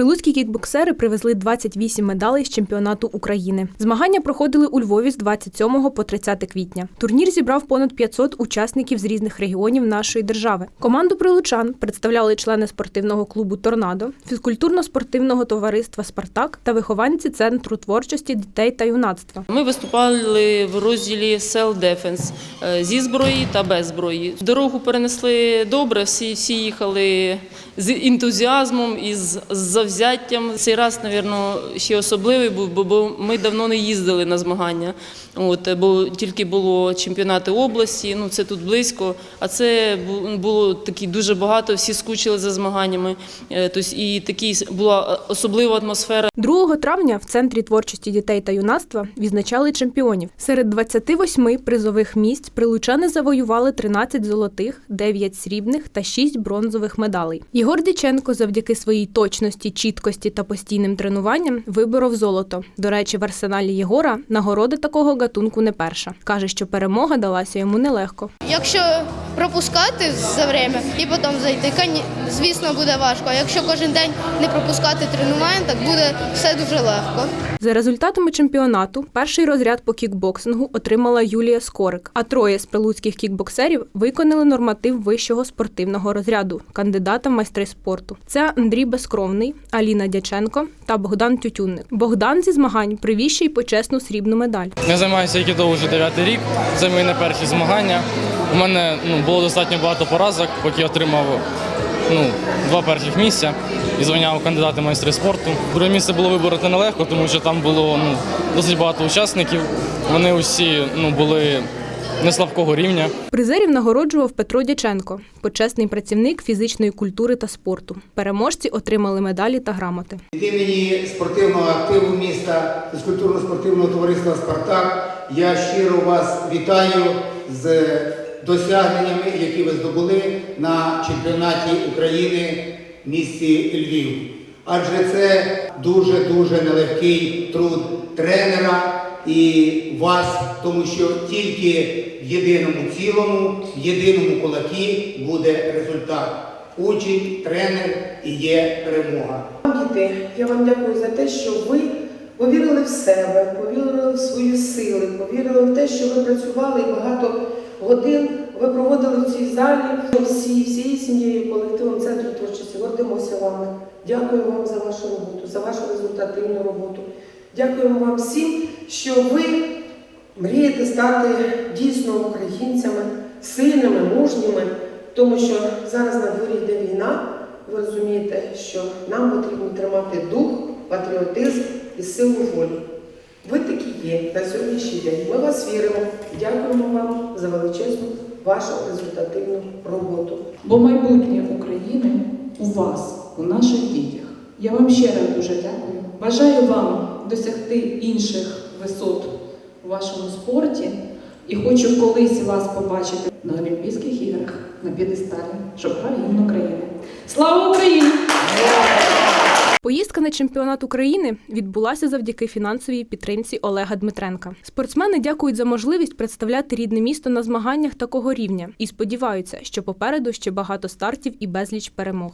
Прилуцькі кікбоксери привезли 28 медалей з чемпіонату України. Змагання проходили у Львові з 27 по 30 квітня. Турнір зібрав понад 500 учасників з різних регіонів нашої держави. Команду прилучан представляли члени спортивного клубу Торнадо, фізкультурно-спортивного товариства Спартак та вихованці центру творчості дітей та юнацтва. Ми виступали в розділі Defense е, зі зброї та без зброї. Дорогу перенесли добре, всі, всі їхали з ентузіазмом і з з завзяттям. Цей раз, мабуть, ще особливий був, бо- ми давно не їздили на змагання. От, е, бо тільки було чемпіонати області, ну це тут близько, а це бу- було такі дуже багато, всі скучили за змаганнями. Е, Тобто і такі була особлива атмосфера. 2 травня в центрі творчості дітей та юнацтва відзначали чемпіонів. Серед 28 призових місць прилучани завоювали 13 золотих, 9 срібних та 6 бронзових медалей. Єгор Діченко завдяки своїй точності, чіткості та постійним тренуванням виборов золото. До речі, в арсеналі Єгора нагороди такого гатунку не перша. Каже, що перемога далася йому нелегко. Якщо пропускати за время і потім зайти, звісно, буде важко. А якщо кожен день не пропускати тренувань, так буде все дуже легко. За результатами чемпіонату перший розряд по кікбоксингу отримала Юлія Скорик, а троє з прилуцьких кікбоксерів виконали норматив вищого спортивного розряду кандидата в майстри спорту. Це Андрій Безкровний, Аліна Дяченко та Богдан Тютюнник. Богдан зі змагань привіз ще й почесну срібну медаль. Я займаюся айкідо вже дев'ятий рік. Це мої не перші змагання. У мене ну, було достатньо багато поразок, поки отримав ну, два перших місця і звання у кандидати майстри спорту. Друге місце було вибороти нелегко, тому що там було ну, досить багато учасників. Вони усі ну, були не слабкого рівня. Призерів нагороджував Петро Дяченко, почесний працівник фізичної культури та спорту. Переможці отримали медалі та грамоти. Від імені спортивного активу міста фізкультурно-спортивного товариства Спартак я щиро вас вітаю з досягненнями, які ви здобули на чемпіонаті України в місті Львів. Адже це дуже-дуже нелегкий труд тренера і вас, тому що тільки в єдиному цілому, в єдиному кулакі буде результат. Учень, тренер і є перемога. Діти, я вам дякую за те, що ви повірили в себе, повірили в свої сили, повірили в те, що ви працювали і багато годин ви проводили в цій залі. Всі, всією сім'єю, колективом центру творчості гордимося вами. Дякуємо вам за вашу роботу, за вашу результативну роботу. Дякуємо вам всім, що ви мрієте стати дійсно українцями, сильними, мужніми, тому що зараз на дворі йде війна. Ви розумієте, що нам потрібно тримати дух, патріотизм і силу волі. Ви такі є на сьогоднішній день. Ми вас віримо. Дякуємо вам за величезну вашу результативну роботу. Бо майбутнє України у вас, у наших дітях. Я вам ще раз дуже дякую. Бажаю вам досягти інших висот у вашому спорті і хочу колись вас побачити на Олімпійських іграх на п'єдесталі, щоб грав гімн України. Слава Україні! Поїздка на чемпіонат України відбулася завдяки фінансовій підтримці Олега Дмитренка. Спортсмени дякують за можливість представляти рідне місто на змаганнях такого рівня і сподіваються, що попереду ще багато стартів і безліч перемог.